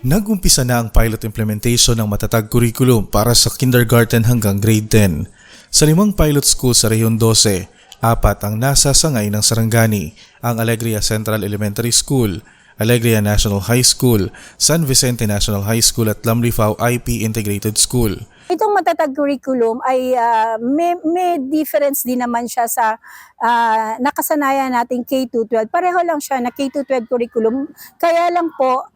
Nag-umpisa na ang pilot implementation ng matatag curriculum para sa kindergarten hanggang grade 10. Sa limang pilot school sa Rehiyon 12, apat ang nasa sangay ng Sarangani, ang Alegria Central Elementary School, Alegria National High School, San Vicente National High School at Lamlifao IP Integrated School. Itong matatag curriculum ay ah, may, may difference din naman siya sa ah, nakasanayan nating K-12. Pareho lang siya na K-12 curriculum. Kaya lang po,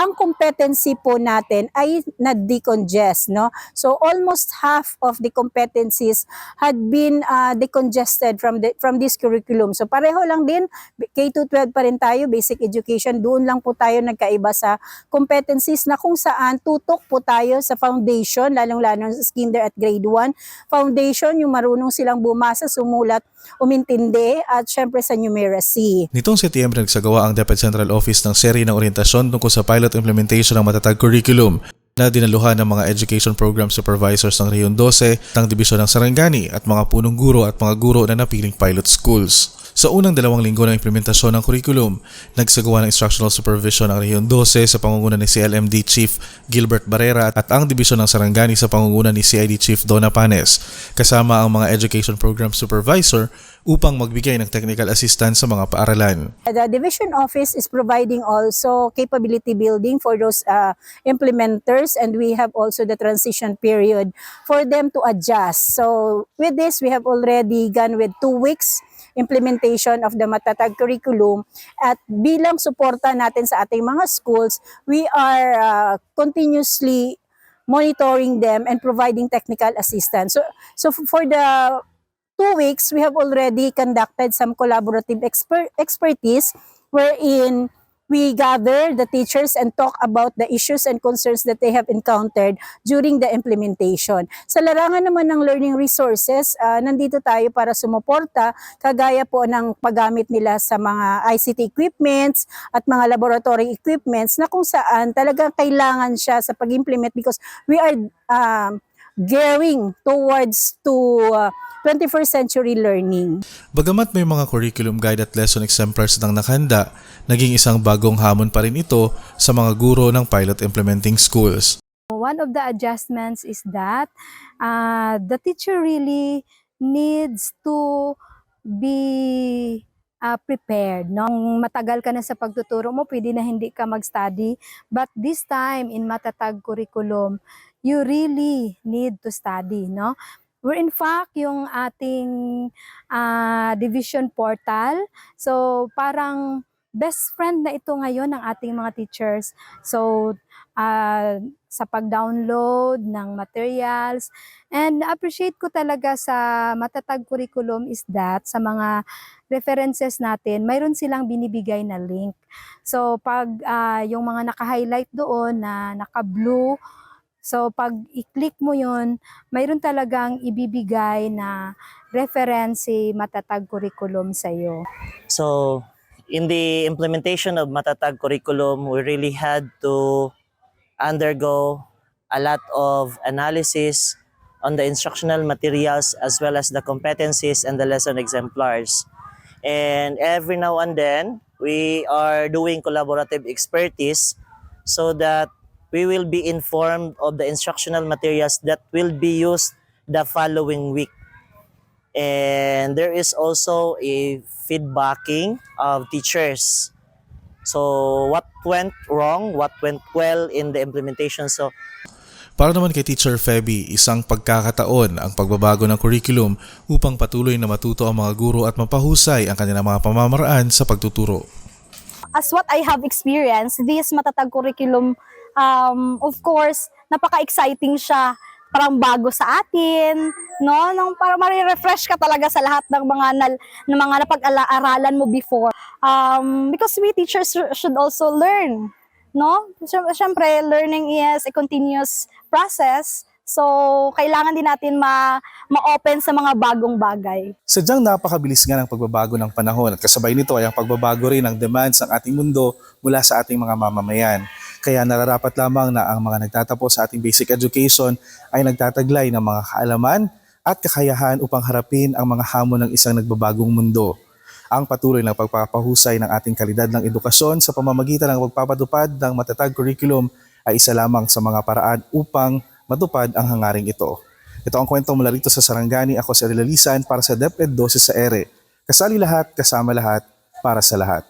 ang competency po natin ay na-decongest, no? So almost half of the competencies had been ah, decongested from the from this curriculum. So pareho lang din K-12 pa rin tayo, basic education. Doon lang po tayo nagkaiba sa competencies na kung saan tutok po tayo sa foundation, lalong-lalo sa kinder at grade 1. Foundation, yung marunong silang bumasa, sumulat, umintindi, at syempre sa numeracy. Nitong Setyembre nagsagawa ang DepEd Central Office ng seri ng orientasyon tungkol sa pilot implementation ng matatag curriculum na dinaluhan ng mga education program supervisors ng Rehiyon 12, ng Dibisyon ng Sarangani at mga punong guro at mga guro na napiling pilot schools. Sa unang dalawang linggo ng implementasyon ng curriculum, nagsagawa ng instructional supervision ang Rehiyon 12 sa pangunguna ni CLMD Chief Gilbert Barrera at ang Dibisyon ng Sarangani sa pangunguna ni CID Chief Donna Panes, kasama ang mga education program supervisor upang magbigay ng technical assistance sa mga paaralan. The division office is providing also capability building for those uh, implementers and we have also the transition period for them to adjust. So with this, we have already gone with two weeks implementation of the Matatag curriculum at bilang suporta natin sa ating mga schools, we are uh, continuously monitoring them and providing technical assistance. So, so for the two weeks, we have already conducted some collaborative exper- expertise wherein we gather the teachers and talk about the issues and concerns that they have encountered during the implementation. Sa larangan naman ng learning resources, ah, nandito tayo para sumuporta kagaya po ng paggamit nila sa mga ICT equipments at mga laboratory equipments na kung saan talagang kailangan siya sa pag-implement because we are um, gearing towards to uh, 21st century learning. Bagamat may mga curriculum guide at lesson exemplars nang nakahanda, naging isang bagong hamon pa rin ito sa mga guro ng pilot implementing schools. One of the adjustments is that uh, the teacher really needs to be uh, prepared. Nung matagal ka na sa pagtuturo mo, pwede na hindi ka mag-study. But this time, in matatag curriculum, you really need to study, no? We're in fact yung ating ah, division portal. So parang best friend na ito ngayon ng ating mga teachers. So ah, sa pag-download ng materials and appreciate ko talaga sa matatag curriculum is that sa mga references natin, mayroon silang binibigay na link. So pag ah, yung mga naka-highlight doon na naka-blue So pag i-click mo yun, mayroon talagang ibibigay na reference si matatag curriculum sa iyo. So, in the implementation of Matatag curriculum, we really had to undergo a lot of analysis on the instructional materials as well as the competencies and the lesson exemplars. And every now and then, we are doing collaborative expertise so that we will be informed of the instructional materials that will be used the following week. And there is also a feedbacking of teachers. So what went wrong, what went well in the implementation. So Para naman kay Teacher Feby, isang pagkakataon ang pagbabago ng curriculum upang patuloy na matuto ang mga guro at mapahusay ang kanilang mga pamamaraan sa pagtuturo. as what I have experienced, this matatag curriculum, um, of course, napaka-exciting siya. Parang bago sa atin, no? Nang para ma-refresh ka talaga sa lahat ng mga nal, ng mga napag-aralan mo before. Um, because we teachers should also learn, no? Syempre, learning is a continuous process. So, kailangan din natin ma- ma-open sa mga bagong bagay. Sadyang napakabilis nga ng pagbabago ng panahon at kasabay nito ay ang pagbabago rin ng demands ng ating mundo mula sa ating mga mamamayan. Kaya nararapat lamang na ang mga nagtatapos sa ating basic education ay nagtataglay ng mga kaalaman at kakayahan upang harapin ang mga hamon ng isang nagbabagong mundo. Ang patuloy na pagpapahusay ng ating kalidad ng edukasyon sa pamamagitan ng pagpapatupad ng matatag curriculum ay isa lamang sa mga paraan upang matupad ang hangaring ito. Ito ang kwento mula rito sa Sarangani. Ako si Arilalisan para sa DepEd 12 sa ERE. Kasali lahat, kasama lahat, para sa lahat.